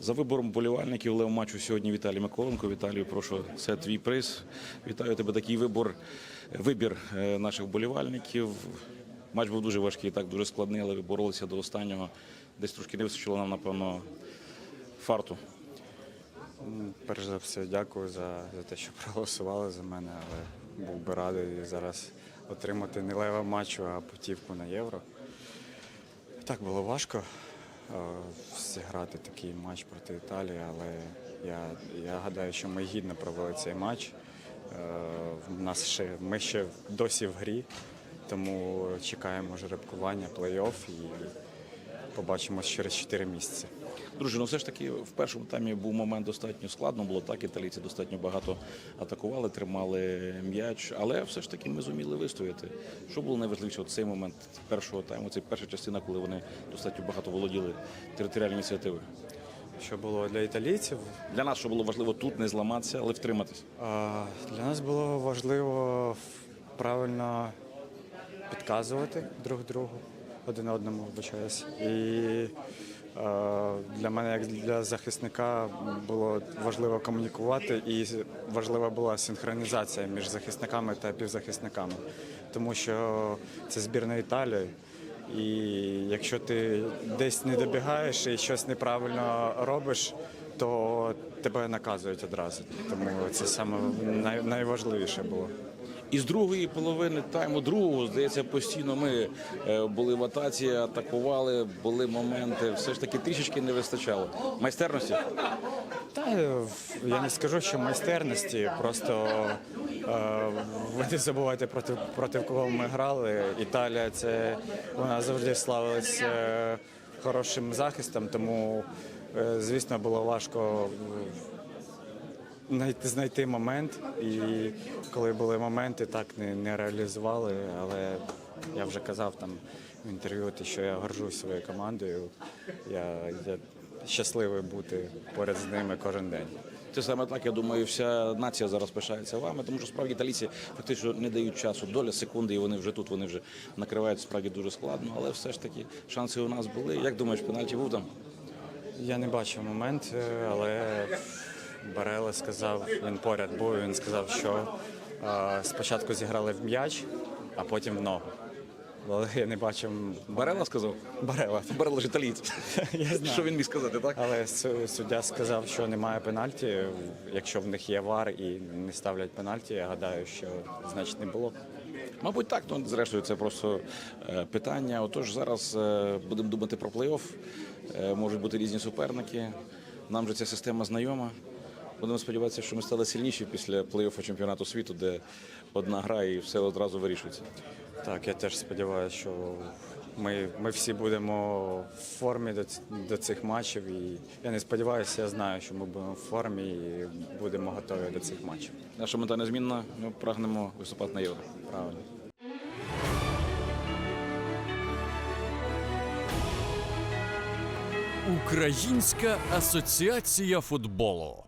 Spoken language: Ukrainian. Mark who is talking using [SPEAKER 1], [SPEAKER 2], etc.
[SPEAKER 1] За вибором болівальників лев матчу сьогодні Віталій Миколенко. Віталію, прошу, це твій приз. Вітаю тебе. Такий вибор, вибір е, наших болівальників. Матч був дуже важкий, так дуже складний, але боролися до останнього. Десь трошки не вистачило нам, напевно, фарту.
[SPEAKER 2] Перш за все, дякую за, за те, що проголосували за мене, але був би радий зараз отримати не лева матчу, а путівку на євро. Так було важко зіграти такий матч проти Італії, але я, я гадаю, що ми гідно провели цей матч. Е, в нас ще, ми ще досі в грі, тому чекаємо жеребкування, плей-офф і побачимось через 4 місяці.
[SPEAKER 1] Друже, ну все ж таки в першому таймі був момент достатньо складно було так. Італійці достатньо багато атакували, тримали м'яч, але все ж таки ми зуміли вистояти. Що було найважливіше? Цей момент першого тайму, це перша частина, коли вони достатньо багато володіли територіальною ініціативою.
[SPEAKER 2] Що було для італійців?
[SPEAKER 1] Для нас що було важливо тут не зламатися, але втриматись.
[SPEAKER 2] А, Для нас було важливо правильно підказувати друг другу, один одному вибачаюсь. І е, для мене, як для захисника, було важливо комунікувати, і важлива була синхронізація між захисниками та півзахисниками, тому що це збірна Італії. І якщо ти десь не добігаєш і щось неправильно робиш, то тебе наказують одразу. Тому це саме найважливіше було.
[SPEAKER 1] І з другої половини тайму другого, здається, постійно ми е, були в атаці, атакували, були моменти. Все ж таки трішечки не вистачало. Майстерності.
[SPEAKER 2] Та е, я не скажу, що майстерності, просто е, ви не забувайте проти, проти кого ми грали. Італія це вона завжди славилась е, хорошим захистом, тому звісно було важко знайти, знайти момент. І коли були моменти, так не, не реалізували. Але я вже казав там в інтерв'ю, що я горжусь своєю командою. Я, я щасливий бути поряд з ними кожен день.
[SPEAKER 1] Це саме так, я думаю, вся нація зараз пишається вами, тому що справді італійці фактично не дають часу. Доля секунди, і вони вже тут, вони вже накривають справді дуже складно, але все ж таки шанси у нас були. Як думаєш, пенальті був там?
[SPEAKER 2] Я не бачив момент, е, але Барела сказав, він поряд був, він сказав, що е, спочатку зіграли в м'яч, а потім в ногу. Але я не бачив
[SPEAKER 1] Барела сказав?
[SPEAKER 2] Барела.
[SPEAKER 1] Барела ж італієць.
[SPEAKER 2] Я знаю.
[SPEAKER 1] Що він міг сказати, так?
[SPEAKER 2] Але су- суддя сказав, що немає пенальті. Якщо в них є вар і не ставлять пенальті, я гадаю, що значить не було.
[SPEAKER 1] Мабуть, так. Ну, зрештою, це просто е, питання. Отож, зараз е, будемо думати про плей-офф. Е, можуть бути різні суперники. Нам же ця система знайома. Будемо сподіватися, що ми стали сильніші після плей-оффу чемпіонату світу, де одна гра і все одразу вирішується.
[SPEAKER 2] Так, я теж сподіваюся, що ми, ми всі будемо в формі до, до цих матчів. І я не сподіваюся, я знаю, що ми будемо в формі і будемо готові до цих матчів.
[SPEAKER 1] Наша мета незмінна. Ми прагнемо виступати на євро.
[SPEAKER 2] Правильно.
[SPEAKER 3] Українська асоціація футболу.